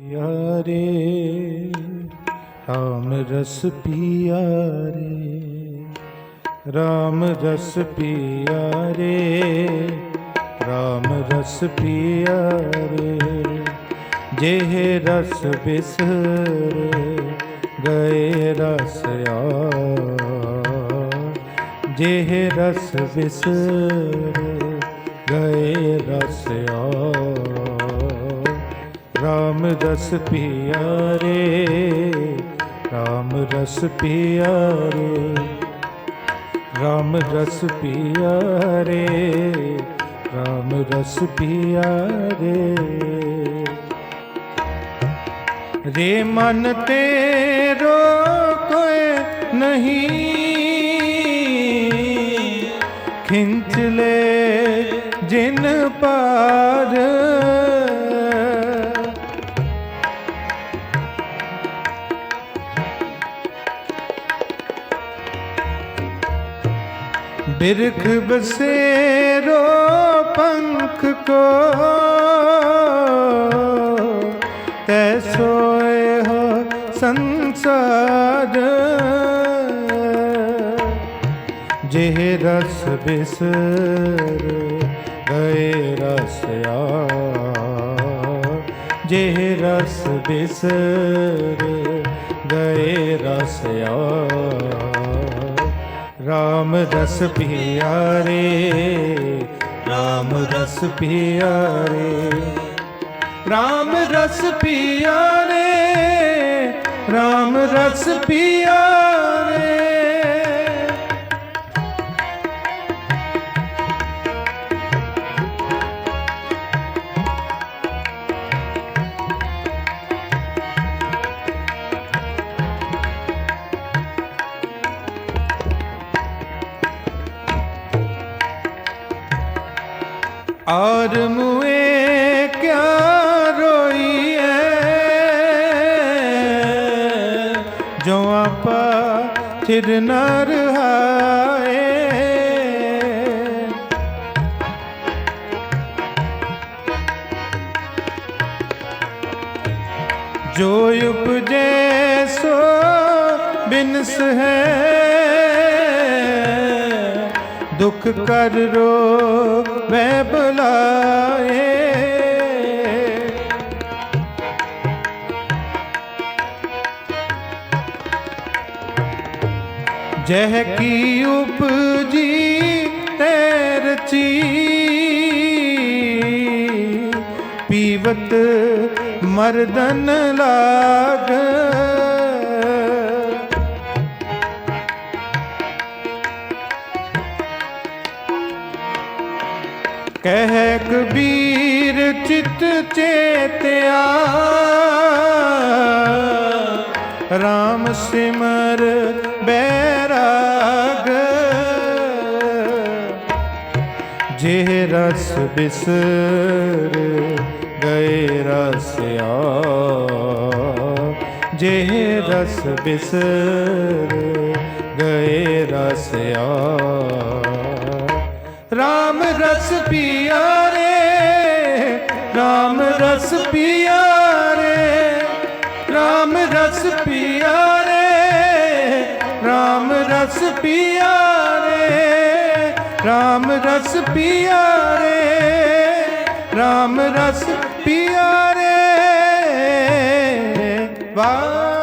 ਯਾਰੇ ਰਾਮ ਰਸ ਪਿਆ ਰੇ ਰਾਮ ਰਸ ਪਿਆ ਰੇ ਰਾਮ ਰਸ ਪਿਆ ਰੇ ਜਿਹ ਰਸ ਬਿਸਰ ਗਏ ਰਸ ਆ ਜਿਹ ਰਸ ਬਿਸਰ ਗਏ ਰਸ ਆ। ਰਾਮ ਰਸ ਪੀਆ ਰੇ ਰਾਮ ਰਸ ਪੀਆ ਰੇ ਰਾਮ ਰਸ ਪੀਆ ਰੇ ਰਾਮ ਰਸ ਪੀਆ ਰੇ ਰੇ ਮਨ ਤੇਰੋ ਕੋਈ ਨਹੀਂ ਖਿੰਚ ਲੈ ਜਿਨ ਪਾਰ ਬਿਰਖ ਬਸੇਰੋ ਪੰਖ ਕੋ ਤੈ ਸੋਏ ਹੋ ਸੰਸਾਰ। ਜਿਹ ਰਸ ਬਿਸਰ, ਗਏ ਰਸ ਆ ਜਿਹ ਰਸ ਬਿਸਰ, ਗਏ ਰਾਮ ਰਸ ਪੀਆ ਰੇ ਰਾਮ ਰਸ ਪੀਆ ਰੇ ਰਾਮ ਰਸ ਪੀਆ ਰਾਮ ਰਸ ਪੀਆ ਔਰ ਮੁਏ ਕਿਆ ਰੋਈ ਐ ਜੋ ਆਪਾ ਥਿਰ ਨਰ ਹਾਏ ਜੋ ਉਪਜੇ ਸੋ ਬਿਨਸ ਹੈ। ਦੁਖ ਕਰ ਰੋ ਮੈਂ ਬੁਲਾਏ। ਜਹ ਕੀ ਉਪਜੀ ਤੇਰਚੀ ਪੀਵਤ ਮਰਦਨ ਲਾਗ। ਕਹਿ ਕਬੀਰ ਚਿਤ ਚੇਤਿਆ। RAM ਸਿਮਰ ਬੈਰਾਗ। ਜਿਹ ਰਸ ਬਿਸਰ ਗਏ ਰਸ ਜਿਹ ਰਸ ਬਿਸਰ ਰਾਮ ਰਸ ਪਿਆ ਰੇ ਰਾਮ ਰਸ ਪਿਆ ਰੇ ਰਾਮ ਰਸ ਪਿਆ ਰੇ ਰਾਮ ਰਸ ਪੀਆ ਰੇ ਰਾਮ ਰਸ ਪਿਆ ਰੇ ਵਾ